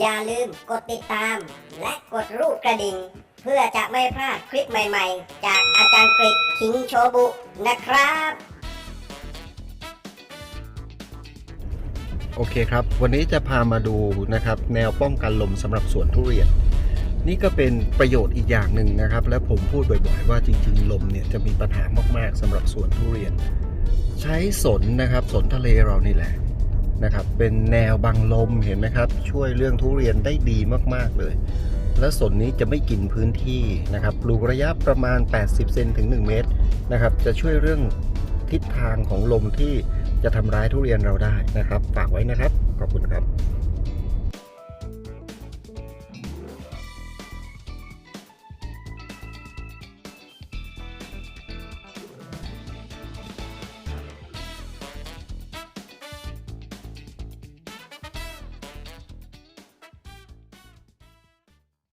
อย่าลืมกดติดตาม และกดรูปกระดิ่ง เพื่อจะไม่พลาดคลิปใหม่ๆ จากอาจารย์กริกคิงโชบุนะครับ โอเคครับ วันนี้จะพามาดูนะครับ แนวป้องกันลมสำหรับสวนทุเรียน นี่ก็เป็นประโยชน์อีกอย่างหนึ่งนะครับ และผมพูดบ่อยๆ ว่าจริงๆ ลมเนี่ยจะมีปัญหามากๆสำหรับสวนทุเรียน ใช้สนนะครับสนทะเลเรานี่แหละ นะครับเป็นแนวบังลมเห็นไหมครับ ช่วยเรื่องทุเรียนได้ดีมากๆเลย และสนนี้จะไม่กินพื้นที่นะครับปลูกระยะประมาณ 80เซนถึง 1 เมตรนะครับจะช่วยเรื่องทิศทางของลมที่จะทำร้ายทุเรียนเราได้นะครับ ฝากไว้นะครับ ขอบคุณครับ